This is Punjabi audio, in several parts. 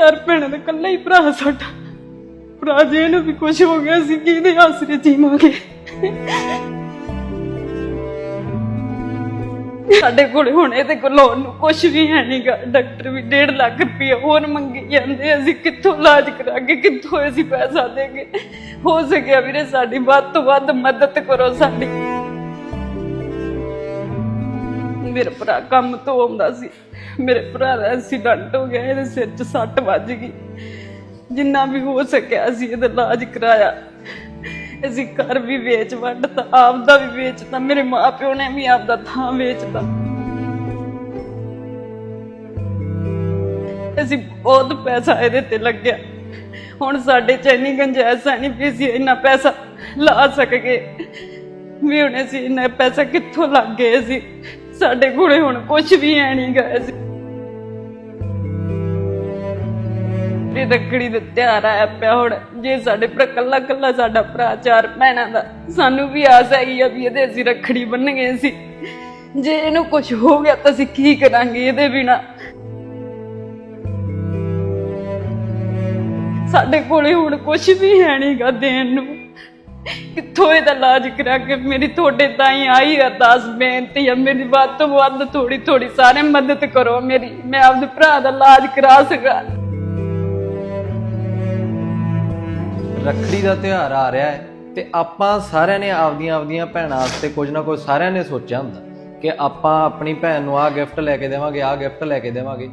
ਚਾਰ ਭੈਣਾਂ ਦਾ ਇਕੱਲਾ ਹੀ ਭਰਾ ਸਾਡਾ। ਭਰਾ ਜੇ ਨੂੰ ਵੀ ਕੁਝ ਹੋ ਗਿਆ ਸੀ ਕਿ ਆਸਰੇ ਜੀਵਾਂਗੇ? ਸਾਡੇ ਕੋਲ ਹੁਣ ਇਹਦੇ ਕੋਲ ਲੋਨ ਨੂੰ ਕੁਝ ਵੀ ਹੈ ਨਹੀਂਗਾ ਡਾਕਟਰ ਵੀ 1.5 ਲੱਖ ਰੁਪਏ ਹੋਰ ਮੰਗੀ ਜਾਂਦੇ ਅਸੀਂ ਕਿੱਥੋਂ ਇਲਾਜ ਕਰਾਂਗੇ ਕਿੱਥੋਂ ਅਸੀਂ ਪੈਸਾ ਦੇਗੇ? ਹੋ ਸਕਿਆ ਵੀਰੇ ਸਾਡੀ ਵੱਧ ਤੋਂ ਵੱਧ ਮਦਦ ਕਰੋ ਸਾਡੀ। ਮੇਰਾ ਭਰਾ ਕੰਮ ਤੋਂ ਆਉਂਦਾ ਸੀ। ਮੇਰੇ ਭਰਾ ਦਾ ਐਕਸੀਡੈਂਟ ਹੋ ਗਿਆ, ਇਹਦੇ ਸਿਰ 'ਚ ਸੱਟ ਵੱਜ ਗਈ। ਜਿੰਨਾ ਵੀ ਹੋ ਸਕਿਆ ਅਸੀਂ ਇਹਦਾ ਇਲਾਜ ਕਰਾਇਆ। ਅਸੀਂ ਘਰ ਵੀ ਵੇਚ ਵੱਢਤਾ ਆਪਦਾ ਵੀ ਵੇਚਤਾ, ਮੇਰੇ ਮਾਪਿਓ ਨੇ ਵੀ ਆਪਦਾ ਥਾਂ ਵੇਚਤਾ। ਅਸੀਂ ਬਹੁਤ ਪੈਸਾ ਇਹਦੇ ਤੇ ਲੱਗਿਆ। ਹੁਣ ਸਾਡੇ ਚ ਇੰਨੀ ਗੰਜਾਇਸ਼ ਹੈ ਨਹੀਂ ਵੀ ਅਸੀਂ ਇੰਨਾ ਪੈਸਾ ਲਾ ਸਕਗੇ ਵੀ ਹੁਣ ਅਸੀਂ ਇੰਨਾ ਪੈਸਾ ਕਿੱਥੋਂ ਲੱਗ ਗਏ ਸੀ? ਸਾਡੇ ਕੋਲੇ ਹੁਣ ਕੁਝ ਵੀ ਹੈ ਨਹੀਂ ਗਾ। ਅਸੀਂ ਇਹ ਰੱਖੜੀ ਦਾ ਤਿਉਹਾਰ ਆਇਆ ਪਿਆ ਹੁਣ। ਜੇ ਸਾਡੇ ਭਰਾ ਕੱਲਾ ਕੱਲਾ ਸਾਡਾ ਭਰਾ, ਚਾਰ ਭੈਣਾਂ ਦਾ, ਸਾਨੂੰ ਵੀ ਆਸ ਹੈਗੀ ਆ ਵੀ ਇਹਦੇ ਅਸੀਂ ਰੱਖੜੀ ਬੰਨਗੇ ਸੀ। ਜੇ ਇਹਨੂੰ ਕੁਝ ਹੋ ਗਿਆ ਤਾਂ ਅਸੀਂ ਕੀ ਕਰਾਂਗੇ ਇਹਦੇ ਬਿਨਾ? ਸਾਡੇ ਕੋਲੇ ਹੁਣ ਕੁਝ ਵੀ ਹੈ ਨਹੀਂਗਾ ਦੇਣ ਨੂੰ। ਕਿੱਥੋਂ ਇਹਦਾ ਇਲਾਜ ਕਰਾ ਕੇ ਮੇਰੀ ਤੁਹਾਡੇ ਤਾਈਂ ਆਈ ਅਰਦਾਸ ਬੇਨਤੀ ਹੈ ਮੇਰੀ ਵੱਧ ਤੋਂ ਵੱਧ ਥੋੜੀ ਥੋੜੀ ਸਾਰੇ ਮਦਦ ਕਰੋ ਮੇਰੀ। ਮੈਂ ਆਪਦੇ ਭਰਾ ਦਾ ਇਲਾਜ ਕਰਾ ਸਕਾਂ। ਰੱਖੜੀ ਦਾ ਤਿਉਹਾਰ ਆ ਰਿਹਾ ਹੈ ਤੇ ਆਪਾਂ ਸਾਰਿਆਂ ਨੇ ਆਪਦੀਆਂ ਆਪਦੀਆਂ ਭੈਣਾਂ ਵਾਸਤੇ ਕੁਝ ਨਾ ਕੁਝ ਸਾਰਿਆਂ ਨੇ ਸੋਚਿਆ ਹੁੰਦਾ ਕਿ ਆਪਾਂ ਆਪਣੀ ਭੈਣ ਨੂੰ ਆਹ ਗਿਫਟ ਲੈ ਕੇ ਦੇਵਾਂਗੇ, ਆਹ ਗਿਫਟ ਲੈ ਕੇ ਦੇਵਾਂਗੇ।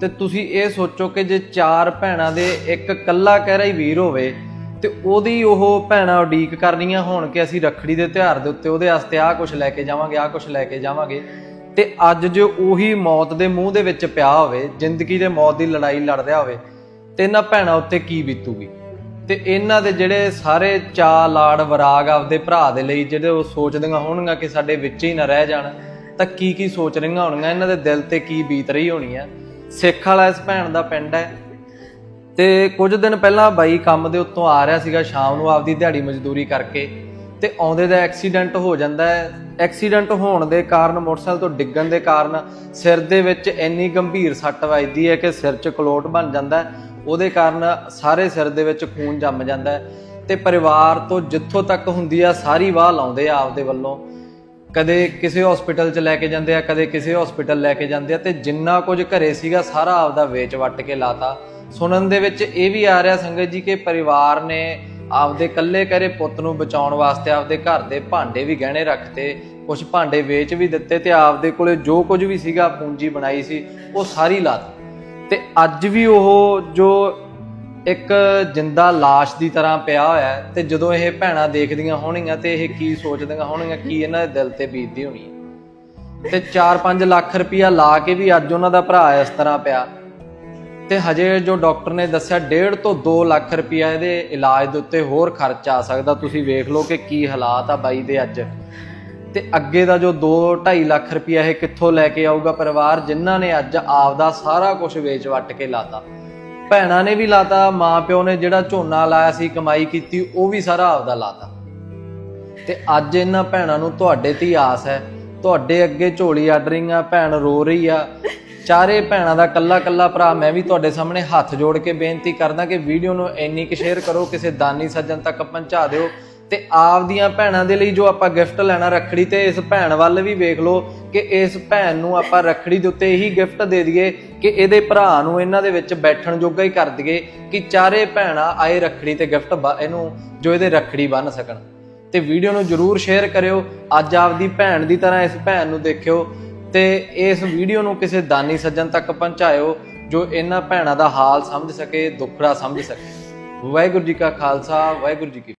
ਤੇ ਤੁਸੀਂ ਇਹ ਸੋਚੋ ਕਿ ਜੇ ਚਾਰ ਭੈਣਾਂ ਦੇ ਇੱਕ ਕੱਲਾ ਕਹਿ ਰਹੀ ਵੀਰ ਹੋਵੇ ਤੇ ਉਹਦੀ ਉਹ ਭੈਣਾਂ ਉਡੀਕ ਕਰਨੀਆਂ ਹੋਣ ਕਿ ਅਸੀਂ ਰੱਖੜੀ ਦੇ ਤਿਉਹਾਰ ਦੇ ਉੱਤੇ ਉਹਦੇ ਵਾਸਤੇ ਆਹ ਕੁਝ ਲੈ ਕੇ ਜਾਵਾਂਗੇ, ਆਹ ਕੁਝ ਲੈ ਕੇ ਜਾਵਾਂਗੇ, ਤੇ ਅੱਜ ਜੋ ਉਹੀ ਮੌਤ ਦੇ ਮੂੰਹ ਦੇ ਵਿੱਚ ਪਿਆ ਹੋਵੇ, ਜ਼ਿੰਦਗੀ ਦੇ ਮੌਤ ਦੀ ਲੜਾਈ ਲੜ ਰਿਹਾ ਹੋਵੇ, ਤੇ ਇਹਨਾਂ ਭੈਣਾਂ ਉੱਤੇ ਕੀ ਬੀਤੂਗੀ? ਤੇ ਇਹਨਾਂ ਦੇ ਜਿਹੜੇ ਸਾਰੇ ਚਾ ਲਾੜ ਵਰਾਗ ਆਪਦੇ ਭਰਾ ਦੇ ਲਈ ਜਿਹੜੇ ਉਹ ਸੋਚਦੀਆਂ ਹੋਣਗੀਆਂ ਕਿ ਸਾਡੇ ਵਿੱਚ ਹੀ ਨਾ ਰਹਿ ਜਾਣ, ਤਾਂ ਕੀ ਕੀ ਸੋਚ ਰਹੀਆਂ ਹੋਣਗੀਆਂ, ਇਹਨਾਂ ਦੇ ਦਿਲ ਤੇ ਕੀ ਬੀਤ ਰਹੀ ਹੋਣੀ ਆ। ਸਿੱਖ ਵਾਲਾ ਇਸ ਭੈਣ ਦਾ ਪਿੰਡ ਹੈ। ਤੇ ਕੁਝ ਦਿਨ ਪਹਿਲਾਂ ਬਾਈ ਕੰਮ ਦੇ ਉੱਤੋਂ ਆ ਰਿਹਾ ਸੀਗਾ ਸ਼ਾਮ ਨੂੰ ਆਪਦੀ ਦਿਹਾੜੀ ਮਜ਼ਦੂਰੀ ਕਰਕੇ, ਤੇ ਆਉਂਦੇ ਦਾ ਐਕਸੀਡੈਂਟ ਹੋ ਜਾਂਦਾ ਹੈ। ਐਕਸੀਡੈਂਟ ਹੋਣ ਦੇ ਕਾਰਨ, ਮੋਟਰਸਾਈਕਲ ਤੋਂ ਡਿੱਗਣ ਦੇ ਕਾਰਨ ਸਿਰ ਦੇ ਵਿੱਚ ਇੰਨੀ ਗੰਭੀਰ ਸੱਟ ਵੱਜਦੀ ਹੈ ਕਿ ਸਿਰ 'ਚ ਕਲੋਟ ਬਣ ਜਾਂਦਾ ਹੈ। ਉਹਦੇ ਕਾਰਨ ਸਾਰੇ ਸਿਰ ਦੇ ਵਿੱਚ ਖੂਨ ਜੰਮ ਜਾਂਦਾ ਹੈ ਤੇ ਪਰਿਵਾਰ ਤੋਂ ਜਿੱਥੋਂ ਤੱਕ ਹੁੰਦੀ ਆ, ਸਾਰੀ ਵਾਹ ਲਾਉਂਦੇ ਆ ਆਪਦੇ ਵੱਲੋਂ। ਕਦੇ ਕਿਸੇ ਹਸਪੀਟਲ 'ਚ ਲੈ ਕੇ ਜਾਂਦੇ ਆ, ਕਦੇ ਕਿਸੇ ਹਸਪੀਟਲ ਲੈ ਕੇ ਜਾਂਦੇ ਆ ਤੇ ਜਿੰਨਾ ਕੁਝ ਘਰੇ ਸੀਗਾ, ਸਾਰਾ ਆਪਦਾ ਵੇਚ ਵੱਟ ਕੇ ਲਾਤਾ। ਸੁਣਨ ਦੇ ਵਿੱਚ ਇਹ ਵੀ ਆ ਰਿਹਾ ਸੰਗਤ ਜੀ ਕਿ ਪਰਿਵਾਰ ਨੇ ਆਪਦੇ ਇਕੱਲੇ ਕਰੇ ਪੁੱਤ ਨੂੰ ਬਚਾਉਣ ਵਾਸਤੇ ਆਪਦੇ ਘਰ ਦੇ ਭਾਂਡੇ ਵੀ ਗਹਿਣੇ ਰੱਖਤੇ ਕੁਝ ਭਾਂਡੇ ਵੇਚ ਵੀ ਦਿੱਤੇ ਤੇ ਆਪਦੇ ਕੋਲੇ ਜੋ ਕੁਝ ਵੀ ਸੀਗਾ, ਪੂੰਜੀ ਬਣਾਈ ਸੀ, ਉਹ ਸਾਰੀ ਲਾਤੀ। ਤੇ ਅੱਜ ਵੀ ਉਹ ਜੋ ਇੱਕ ਜਿੰਦਾ ਲਾਸ਼ ਦੀ ਤਰ੍ਹਾਂ ਪਿਆ ਹੋਇਆ ਹੈ ਤੇ ਜਦੋਂ ਇਹ ਭੈਣਾਂ ਦੇਖਦੀਆਂ ਹੋਣਗੀਆਂ ਤੇ ਇਹ ਕੀ ਸੋਚਦੀਆਂ ਹੋਣਗੀਆਂ, ਕੀ ਇਹਨਾਂ ਦੇ ਦਿਲ ਤੇ ਬੀਤਦੀ ਹੋਣੀ ਹੈ। ਤੇ 4-5 ਲੱਖ ਰੁਪਇਆ ਲਾ ਕੇ ਵੀ ਅੱਜ ਉਹਨਾਂ ਦਾ ਭਰਾ ਇਸ ਤਰ੍ਹਾਂ ਪਿਆ। ਤੇ ਹਜੇ ਜੋ ਡਾਕਟਰ ਨੇ ਦੱਸਿਆ 1.5 ਤੋਂ 2 ਲੱਖ ਰੁਪਇਆ ਇਹਦੇ ਇਲਾਜ ਦੇ ਉੱਤੇ ਹੋਰ ਖਰਚ ਆ ਸਕਦਾ। ਤੁਸੀਂ ਵੇਖ ਲਓ ਕਿ ਕੀ ਹਾਲਾਤ ਆ ਬਾਈ ਦੇ ਅੱਜ। ਤੇ ਅੱਗੇ ਦਾ ਜੋ 2.5 ਲੱਖ ਰੁਪਇਆ ਇਹ ਕਿੱਥੋਂ ਲੈ ਕੇ ਆਊਗਾ ਪਰਿਵਾਰ ਜਿਨ੍ਹਾਂ ਨੇ ਅੱਜ ਆਪਦਾ ਸਾਰਾ ਕੁਝ ਵੇਚ ਵੱਟ ਕੇ ਲਾਤਾ। ਭੈਣਾਂ ਨੇ ਵੀ ਲਾਤਾ ਮਾਂ ਪਿਓ ਨੇ ਜਿਹੜਾ ਝੋਨਾ ਲਾਇਆ ਸੀ, ਕਮਾਈ ਕੀਤੀ, ਉਹ ਵੀ ਸਾਰਾ ਆਪਦਾ ਲਾਤਾ। ਤੇ ਅੱਜ ਇਹਨਾਂ ਭੈਣਾਂ ਨੂੰ ਤੁਹਾਡੇ ਤੇ ਆਸ ਹੈ। ਤੁਹਾਡੇ ਅੱਗੇ ਝੋਲੀ ਅੱਡ ਰਹੀਆਂ ਭੈਣ ਰੋ ਰਹੀ ਆ। ਚਾਰੇ ਭੈਣਾਂ ਦਾ ਕੱਲਾ ਕੱਲਾ ਭਰਾ, ਮੈਂ ਵੀ ਤੁਹਾਡੇ ਸਾਹਮਣੇ ਹੱਥ ਜੋੜ ਕੇ ਬੇਨਤੀ ਕਰਦਾ ਕਿ ਵੀਡੀਓ ਨੂੰ ਇੰਨੀ ਕੁ ਸ਼ੇਅਰ ਕਰੋ, ਕਿਸੇ ਦਾਨੀ ਸੱਜਣ ਤੱਕ ਪਹੁੰਚਾ ਦਿਓ। ਤੇ ਆਪਦੀਆਂ ਭੈਣਾਂ ਦੇ ਲਈ ਜੋ ਆਪਾਂ ਗਿਫਟ ਲੈਣਾ ਰੱਖੜੀ ਤੇ, ਇਸ ਭੈਣ ਵੱਲ ਵੀ ਵੇਖ ਲਓ ਕਿ ਇਸ ਭੈਣ ਨੂੰ ਆਪਾਂ ਰੱਖੜੀ ਦੇ ਉੱਤੇ ਇਹੀ ਗਿਫਟ ਦੇ ਦਈਏ ਕਿ ਇਹਦੇ ਭਰਾ ਨੂੰ ਇਹਨਾਂ ਦੇ ਵਿੱਚ ਬੈਠਣ ਜੋਗਾ ਹੀ ਕਰ ਦਈਏ ਕਿ ਚਾਰੇ ਭੈਣਾਂ ਆਏ ਰੱਖੜੀ ਤੇ ਗਿਫਟ ਇਹਨੂੰ ਜੋ ਇਹਦੇ ਰੱਖੜੀ ਬੰਨ ਸਕਣ। ਤੇ ਵੀਡੀਓ ਨੂੰ ਜਰੂਰ ਸ਼ੇਅਰ ਕਰਿਓ, ਅੱਜ ਆਪਦੀ ਭੈਣ ਦੀ ਤਰ੍ਹਾਂ ਇਸ ਭੈਣ ਨੂੰ ਦੇਖਿਓ ਤੇ ਇਸ ਵੀਡੀਓ ਨੂੰ ਕਿਸੇ ਦਾਨੀ ਸੱਜਣ ਤੱਕ ਪਹੁੰਚਾਇਓ ਜੋ ਇਹਨਾਂ ਭੈਣਾਂ ਦਾ ਹਾਲ ਸਮਝ ਸਕੇ, ਦੁੱਖੜਾ ਸਮਝ ਸਕੇ। ਵਾਹਿਗੁਰੂ ਜੀ ਕਾ ਖਾਲਸਾ, ਵਾਹਿਗੁਰੂ ਜੀ ਕੀ